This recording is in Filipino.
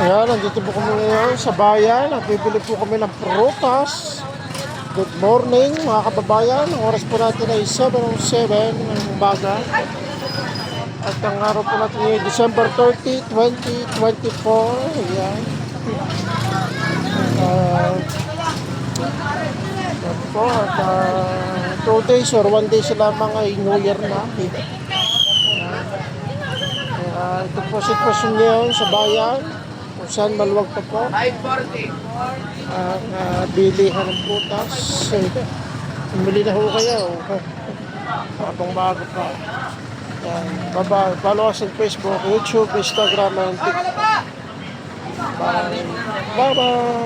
Ayan, nandito po kami ngayon sa bayan. Nagbibili po kami ng prutas. Good morning mga kababayan. Ang oras po natin ay 7.07 ng umaga. At ang araw po natin ay December 30, 2024. Ayan. Uh, po, at uh, two days or one day sila mga New Year na. Kaya ito po sitwasyon ngayon sa bayan kung saan maluwag pa po 540. ang uh, bilihan ng prutas. Umili na ho kayo. Habang maaga pa. Yan. Bye-bye. Follow us on Facebook, YouTube, Instagram, and TikTok. Bye. Bye-bye.